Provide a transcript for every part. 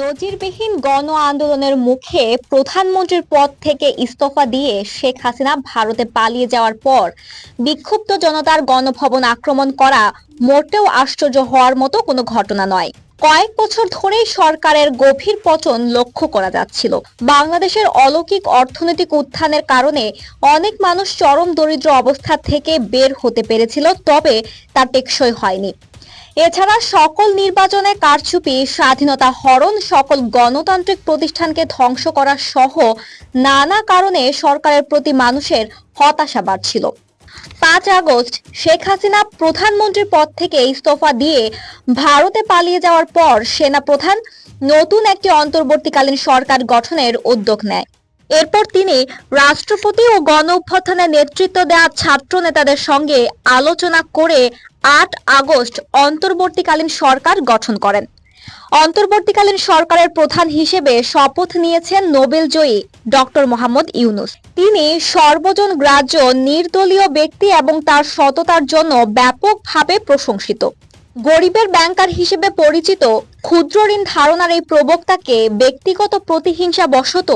নজিরবিহীন গণ আন্দোলনের মুখে প্রধানমন্ত্রীর পদ থেকে ইস্তফা দিয়ে শেখ হাসিনা ভারতে পালিয়ে যাওয়ার পর বিক্ষুব্ধ জনতার গণভবন আক্রমণ করা মোটেও আশ্চর্য হওয়ার মতো কোনো ঘটনা নয়। কয়েক বছর ধরেই সরকারের গভীর পতন লক্ষ্য করা যাচ্ছিল। বাংলাদেশের অলৌকিক অর্থনৈতিক উত্থানের কারণে অনেক মানুষ চরম দরিদ্র অবস্থা থেকে বের হতে পেরেছিল, তবে তা টেকসই হয়নি। এছাড়া সকল নির্বাচনে কারচুপি, স্বাধীনতা হরণ, সকল গণতান্ত্রিক প্রতিষ্ঠানকে ধ্বংস করা সহ নানা কারণে সরকারের প্রতি মানুষের হতাশা বাড়ছিল। পাঁচ আগস্ট, শেখ হাসিনা প্রধানমন্ত্রীর পদ থেকে ইস্তফা দিয়ে ভারতে পালিয়ে যাওয়ার পর সেনা প্রধান নতুন একটি অন্তর্বর্তীকালীন সরকার গঠনের উদ্যোগ নেয়। এরপর তিনি রাষ্ট্রপতি ও গণ অভ্যুত্থানের নেতৃত্ব দেওয়া ছাত্র নেতাদের সঙ্গে আলোচনা করে আট আগস্ট অন্তর্বর্তীকালীন সরকার গঠন করেন। অন্তর্বর্তীকালীন সরকারের প্রধান হিসেবে শপথ নিয়েছেন নোবেল জয়ী ডক্টর মোহাম্মদ ইউনুস। তিনি সর্বজন গ্রাহ্য, নির্দলীয় ব্যক্তি এবং তার সততার জন্য ব্যাপকভাবে প্রশংসিত। গরিবের ব্যাংকার হিসেবে পরিচিত, ক্ষুদ্র ঋণ ধারণার এই প্রবক্তাকে ব্যক্তিগত প্রতিহিংসা বশত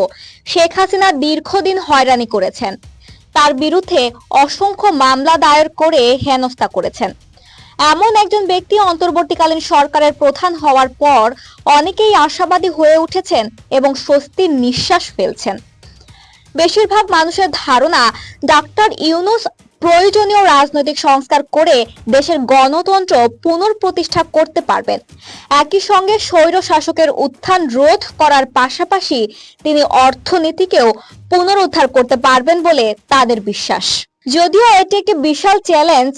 শেখ হাসিনা দীর্ঘদিন হয়রানি করেছেন। তার বিরুদ্ধে অসংখ্য মামলা দায়ের করে হেনস্থা করেছেন। এমন একজন ব্যক্তি অন্তর্বর্তীকালীন সরকারের প্রধান হওয়ার পর অনেকেই আশাবাদী হয়ে উঠেছেন এবং স্বস্তির নিঃশ্বাস ফেলছেন। বেশিরভাগ মানুষের ধারণা, ডাক্তার ইউনুস প্রয়োজনীয় রাজনৈতিক সংস্কার করে দেশের গণতন্ত্র পুনঃপ্রতিষ্ঠা করতে পারবেন। একই সঙ্গে স্বৈর শাসকের উত্থান রোধ করার পাশাপাশি তিনি অর্থনীতিকেও পুনরুদ্ধার করতে পারবেন বলে তাদের বিশ্বাস। যদিও এটি একটি বিশাল চ্যালেঞ্জ,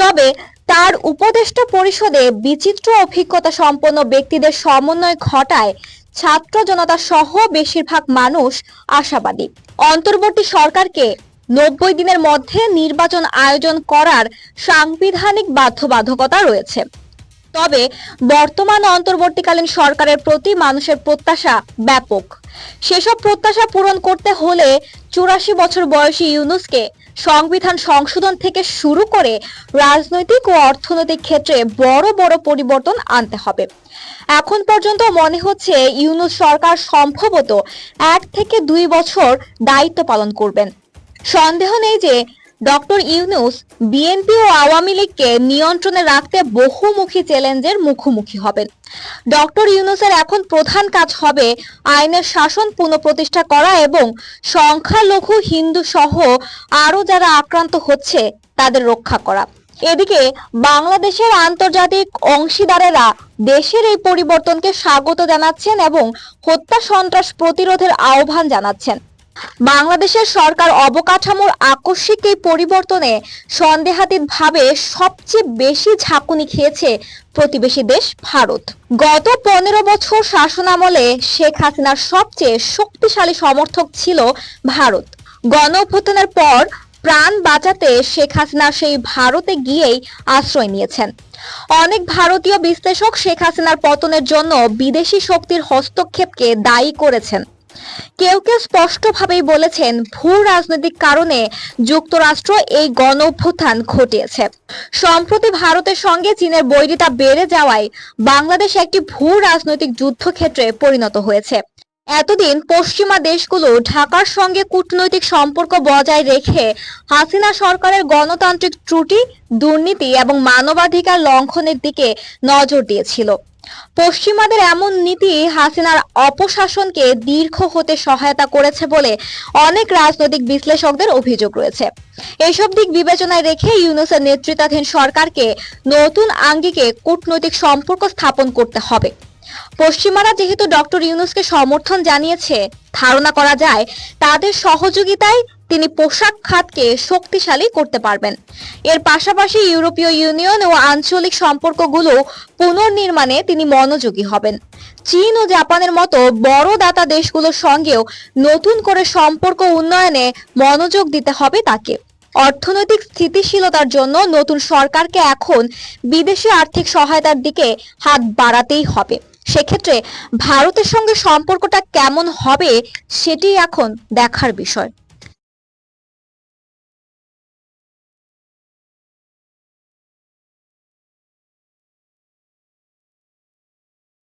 তবে তার উপদেষ্টা পরিষদে বিচিত্র অভিজ্ঞতা সম্পন্ন ব্যক্তিদের সমন্বয় ঘটায় ছাত্র জনতা সহ বেশিরভাগ মানুষ আশাবাদী। অন্তর্বর্তী সরকারকে নব্বই দিনের মধ্যে নির্বাচন আয়োজন করার সাংবিধানিক বাধ্যবাধকতা রয়েছে। তবে বর্তমান অন্তর্বর্তীকালীন সরকারের প্রতি মানুষের প্রত্যাশা ব্যাপক। সেসব প্রত্যাশা পূরণ করতে হলে চুরাশি বছর বয়সী ইউনুসকে সংবিধান সংশোধন থেকে শুরু করে রাজনৈতিক ও অর্থনৈতিক ক্ষেত্রে বড় বড় পরিবর্তন আনতে হবে। এখন পর্যন্ত মনে হচ্ছে ইউনুস সরকার সম্ভবত এক থেকে দুই বছর দায়িত্ব পালন করবেন। সন্দেহ নেই যে ডক্টর ইউনুস বিএনপি ও আওয়ামী লীগকে নিয়ন্ত্রণে রাখতে বহুমুখী চ্যালেঞ্জের মুখোমুখি হবেন। ডক্টর ইউনুসের এখন প্রধান কাজ হবে আইনের শাসন পুনঃপ্রতিষ্ঠা করা এবং সংখ্যালঘু, হিন্দু সহ আরও যারা আক্রান্ত হচ্ছে তাদের রক্ষা করা। এদিকে বাংলাদেশের আন্তর্জাতিক অংশীদারেরা দেশের এই পরিবর্তনকে স্বাগত জানাচ্ছেন এবং হত্যা সন্ত্রাস প্রতিরোধের আহ্বান জানাচ্ছেন। বাংলাদেশের সরকার অবকাঠামোর আকস্মিক এই পরিবর্তনে সন্দেহাতীত ভাবে সবচেয়ে বেশি ঝাঁকুনি খেয়েছে প্রতিবেশী দেশ ভারত। গত পনেরো বছর শাসনামলে শেখ হাসিনার সবচেয়ে শক্তিশালী সমর্থক ছিল ভারত। গণ অভ্যুত্থানের পর প্রাণ বাঁচাতে শেখ হাসিনা সেই ভারতে গিয়েই আশ্রয় নিয়েছেন। অনেক ভারতীয় বিশ্লেষক শেখ হাসিনার পতনের জন্য বিদেশি শক্তির হস্তক্ষেপকে দায়ী করেছেন। কেউ কেউ স্পষ্টভাবেই বলেছেন ভূ রাজনৈতিক কারণে যুক্তরাষ্ট্র এই গণ অভ্যুত্থান ঘটিয়েছে। সম্প্রতি ভারতের সঙ্গে চীনের বৈরিতা বেড়ে যাওয়ায় বাংলাদেশ একটি ভূ রাজনৈতিক যুদ্ধক্ষেত্রে পরিণত হয়েছে। এতদিন পশ্চিমা দেশগুলো ঢাকার সঙ্গে কূটনৈতিক সম্পর্ক বজায় রেখে হাসিনা সরকারের গণতান্ত্রিক ত্রুটি, দুর্নীতি এবং মানবাধিকার লঙ্ঘনের দিকে নজর দিয়েছিল। পশ্চিমাদের এমন নীতি হাসিনার অপশাসনকে দীর্ঘ হতে সহায়তা করেছে বলে অনেক রাজনৈতিক বিশ্লেষকদের অভিযোগ রয়েছে। এসব দিক বিবেচনায় রেখে ইউনুসের নেতৃত্বাধীন সরকারকে নতুন আঙ্গিকে কূটনৈতিক সম্পর্ক স্থাপন করতে হবে। পশ্চিমারা যেহেতু ডক্টর ইউনুসকে সমর্থন জানিয়েছে, ধারণা করা যায় তাদের সহযোগিতায় তিনি পোশাক খাতকে শক্তিশালী করতে পারবেন। এর পাশাপাশি ইউরোপীয় ইউনিয়ন ও আঞ্চলিক সম্পর্কগুলো পুনর্নির্মাণে তিনি মনোযোগী হবেন। চীন ও জাপানের মতো বড় দাতা দেশগুলোর সঙ্গেও নতুন করে সম্পর্ক উন্নয়নে মনোযোগ দিতে হবে তাকে। অর্থনৈতিক স্থিতিশীলতার জন্য নতুন সরকারকে এখন বিদেশি আর্থিক সহায়তার দিকে হাত বাড়াতেই হবে। সেক্ষেত্রে ভারতের সঙ্গে সম্পর্কটা কেমন হবে সেটি এখন দেখার বিষয়।